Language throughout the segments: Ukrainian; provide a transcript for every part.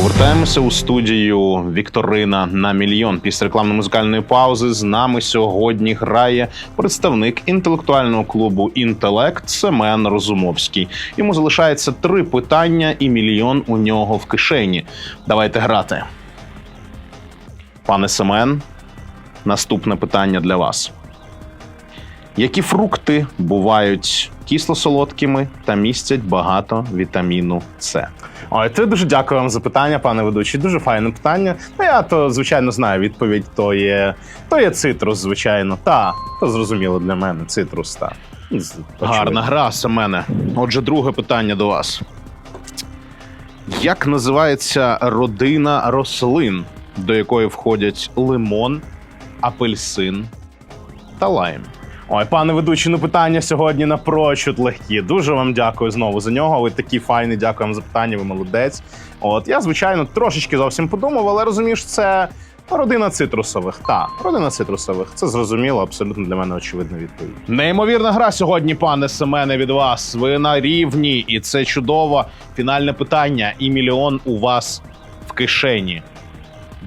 Повертаємося у студію Вікторина на мільйон. Після рекламно-музикальної паузи з нами сьогодні грає представник інтелектуального клубу Інтелект Семен Розумовський. Йому залишається три питання і мільйон у нього в кишені. Давайте грати. Пане Семен, наступне питання для вас. Які фрукти бувають кисло-солодкими та містять багато вітаміну С? Ой, це дуже дякую вам за питання, пане ведучий. Дуже файне питання. Ну я то звичайно знаю відповідь. То є то є цитрус, звичайно. Та то зрозуміло для мене. Цитрус, та Гарна гра, Семене. Отже, друге питання до вас. Як називається родина рослин, до якої входять лимон, апельсин та лайм? Ой, пане ведучий, ну питання сьогодні напрочуд легкі. Дуже вам дякую знову за нього. Ви такі файні, дякую вам за питання. Ви молодець. От я, звичайно, трошечки зовсім подумав, але розумієш, це родина цитрусових. Та родина цитрусових. Це зрозуміло, абсолютно для мене очевидна відповідь. Неймовірна гра сьогодні, пане Семене, від вас. Ви на рівні, і це чудово. Фінальне питання, і мільйон у вас в кишені.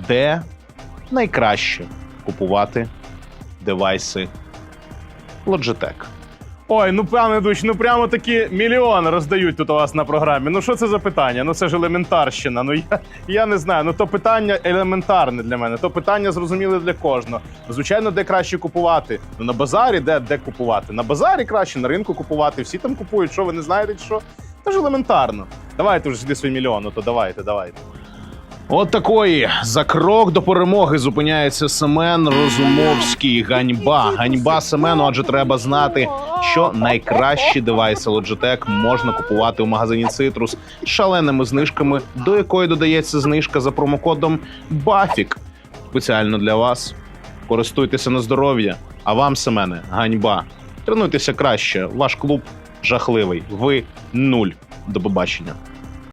Де найкраще купувати девайси Logitech? Ой, ну пане Дуч, ну прямо такі мільйони роздають тут у вас на програмі. Ну що це за питання? Ну це ж елементарщина. Ну я, я не знаю. Ну то питання елементарне для мене. То питання зрозуміле для кожного. Звичайно, де краще купувати? Ну на базарі, де, де купувати? На базарі краще, на ринку купувати. Всі там купують. Що ви не знаєте, що? Це ж елементарно. Давайте вже сюди свій мільйон, ну то давайте, давайте. От такої за крок до перемоги зупиняється Семен Розумовський. Ганьба, ганьба Семену, адже треба знати, що найкращі девайси Logitech можна купувати у магазині Citrus з шаленими знижками, до якої додається знижка за промокодом BAFIK. Спеціально для вас. Користуйтеся на здоров'я. А вам, Семене, ганьба. Тренуйтеся краще. Ваш клуб жахливий. Ви нуль. До побачення.